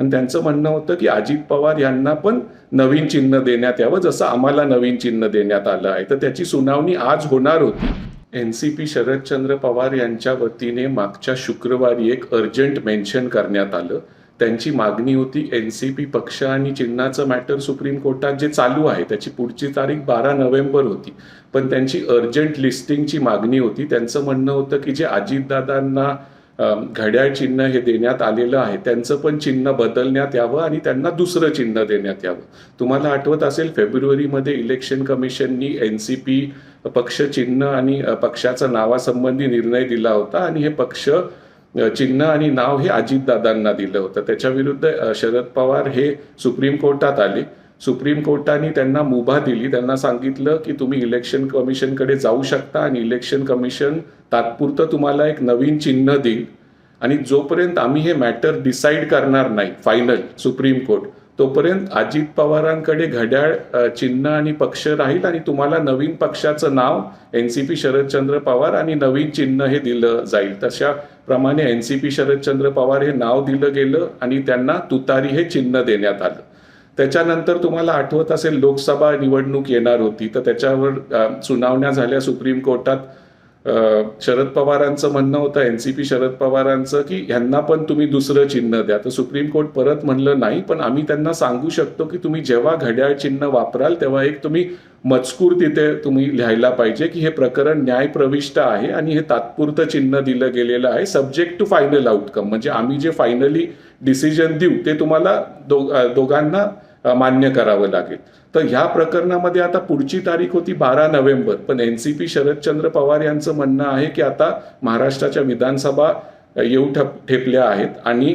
आणि त्यांचं म्हणणं होतं की अजित पवार यांना पण नवीन चिन्ह देण्यात यावं जसं आम्हाला नवीन चिन्ह देण्यात आलं आहे. तर त्याची सुनावणी आज होणार होती. N C P Sharadchandra Pawar यांच्या वतीने मागच्या शुक्रवारी एक अर्जंट मेन्शन करण्यात आलं. त्यांची मागणी होती एन सी पी पक्ष आणि चिन्हाचं मॅटर सुप्रीम कोर्टात जे चालू आहे त्याची पुढची तारीख बारा नोव्हेंबर होती. पण त्यांची अर्जंट लिस्टिंगची मागणी होती. त्यांचं म्हणणं होतं की जे अजितदादांना घड्याळ चिन्ह हे देण्यात आलेलं आहे. त्यांचं पण चिन्ह बदलण्यात यावं आणि त्यांना दुसरं चिन्ह देण्यात यावं. तुम्हाला आठवत असेल फेब्रुवारीमध्ये इलेक्शन कमिशननी एन सी पी पक्ष चिन्ह आणि पक्षाचा नावासंबंधी निर्णय दिला होता आणि हे पक्ष चिन्ह आणि नाव हे अजितदादांना दिलं होतं. त्याच्या विरुद्ध शरद पवार हे सुप्रीम कोर्टात आले. सुप्रीम कोर्टाने त्यांना मुभा दिली. त्यांना सांगितलं की तुम्ही इलेक्शन कमिशनकडे जाऊ शकता आणि इलेक्शन कमिशन तात्पुरतं तुम्हाला एक नवीन चिन्ह देईल. आणि जोपर्यंत आम्ही हे मॅटर डिसाईड करणार नाही फायनल सुप्रीम कोर्ट तोपर्यंत अजित पवारांकडे घड्याळ चिन्ह आणि पक्ष राहील आणि तुम्हाला नवीन पक्षाचं नाव N C P Sharadchandra Pawar आणि नवीन चिन्ह हे दिलं जाईल. तशा प्रमाणे N C P Sharadchandra Pawar हे नाव दिलं गेलं आणि त्यांना तुतारी हे चिन्ह देण्यात आलं. त्याच्यानंतर तुम्हाला आठवत असेल लोकसभा निवडणूक येणार होती तर त्याच्यावर सुनावण्या झाल्या सुप्रीम कोर्टात. शरद पवारांचं म्हणणं होतं एनसीपी शरद पवारांचं की ह्यांना पण तुम्ही दुसरं चिन्ह द्या. तर सुप्रीम कोर्ट परत म्हणलं नाही पण आम्ही त्यांना सांगू शकतो की तुम्ही जेव्हा घड्याळ चिन्ह वापराल तेव्हा एक तुम्ही मजकूर तिथे तुम्ही लिहायला पाहिजे की हे प्रकरण न्यायप्रविष्ट आहे आणि हे तात्पुरतं चिन्ह दिलं गेलेलं आहे सब्जेक्ट टू फायनल आउटकम म्हणजे आम्ही जे फायनली डिसिजन देऊ ते तुम्हाला दो दोघांना मान्य करावं लागेल. तर ह्या प्रकरणामध्ये आता पुढची तारीख होती बारा नोव्हेंबर. पण N C P Sharadchandra Pawar यांचं म्हणणं आहे की आता महाराष्ट्राच्या विधानसभा येऊ ठेपल्या आहेत. आणि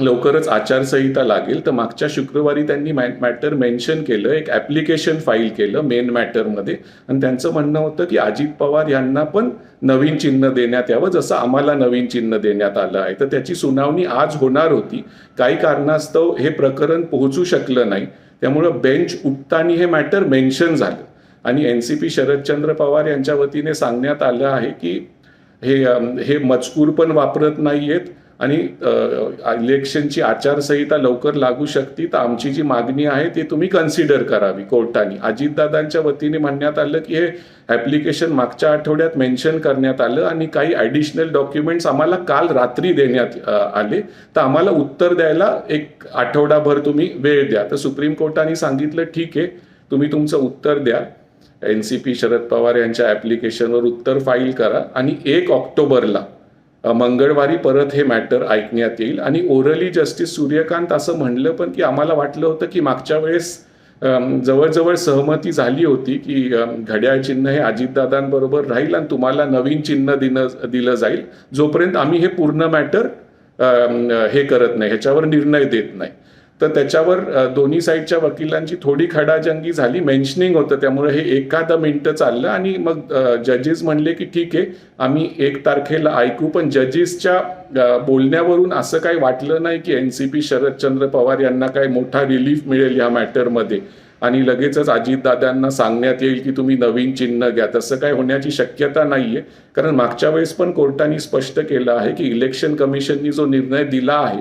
लवकरच आचारसंहिता लागेल. तर मागच्या शुक्रवारी त्यांनी मॅटर मेन्शन केलं एक ऍप्लिकेशन फाईल केलं मेन मॅटरमध्ये. आणि त्यांचं म्हणणं होतं की अजित पवार यांना पण नवीन चिन्ह देण्यात यावं जसं आम्हाला नवीन चिन्ह देण्यात आलं आहे. तर त्याची सुनावणी आज होणार होती. काही कारणास्तव हे प्रकरण पोहोचू शकलं नाही. त्यामुळं बेंच उठताना हे मॅटर मेन्शन झालं. आणि N C P Sharadchandra Pawar यांच्या वतीने सांगण्यात आलं आहे की हे हे मजकूर पण वापरत नाहीयेत. आणि इलेक्शनची आचारसंहिता लवकर लागू शकते तर आमची जी मागणी आहे ती तुम्ही कन्सिडर करावी कोर्टाने. अजितदादांच्या वतीने म्हणण्यात आलं की हे ॲप्लिकेशन मागच्या आठवड्यात मेन्शन करण्यात आलं आणि काही ॲडिशनल डॉक्युमेंट्स आम्हाला काल रात्री देण्यात आले. तर आम्हाला उत्तर द्यायला एक आठवडाभर तुम्ही वेळ द्या. तर सुप्रीम कोर्टाने सांगितलं ठीक आहे तुम्ही तुमचं उत्तर द्या. N C P Sharad Pawar यांच्या ॲप्लिकेशनवर उत्तर फाईल करा आणि एक ऑक्टोबरला मंगळवारी परत हे मॅटर ऐकण्यात येईल. आणि ओरली जस्टिस सूर्यकांत असं म्हणलं पण की आम्हाला वाटलं होतं की मागच्या वेळेस जवळजवळ सहमती झाली होती की घड्याळ चिन्ह हे अजितदादांबरोबर राहील आणि तुम्हाला नवीन चिन्ह दिलं दिलं जाईल. जोपर्यंत आम्ही हे पूर्ण मॅटर हे करत नाही ह्याच्यावर निर्णय देत नाही. तर त्याच्यावर दोन्ही साईडच्या वकिलांची थोडी खडाजंगी झाली मेन्शनिंग होतं त्यामुळे हे एखादं मिनटं चाललं आणि मग जजेस म्हणले की ठीक आहे आम्ही एक तारखेला ऐकू पण जजेसच्या बोलण्यावरून असं काही वाटलं नाही की N C P Sharadchandra Pawar यांना काही मोठा रिलीफ मिळेल या मॅटरमध्ये आणि लगेचच अजितदादांना सांगण्यात येईल की तुम्ही नवीन चिन्ह घ्या. तसं काय होण्याची शक्यता नाहीये. कारण मागच्या वेळेस पण कोर्टाने स्पष्ट केलं आहे की इलेक्शन कमिशननी जो निर्णय दिला आहे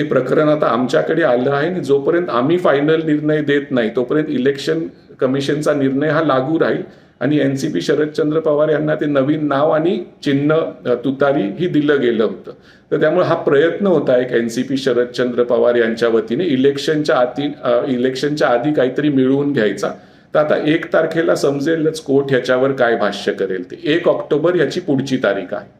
ते प्रकरण आता आमच्याकडे आलं आहे आणि जोपर्यंत आम्ही फायनल निर्णय देत नाही तोपर्यंत इलेक्शन कमिशनचा निर्णय हा लागू राहील. आणि N C P Sharadchandra Pawar यांना ते नवीन नाव आणि चिन्ह तुतारी ही दिलं गेलं होतं. तर त्यामुळे हा प्रयत्न होता एक N C P Sharadchandra Pawar यांच्या वतीने इलेक्शनच्या आधी इलेक्शनच्या आधी काहीतरी मिळवून घ्यायचा. तर आता एक तारखेला समजेलच कोर्ट ह्याच्यावर काय भाष्य करेल ते. एक ऑक्टोबर ह्याची पुढची तारीख आहे.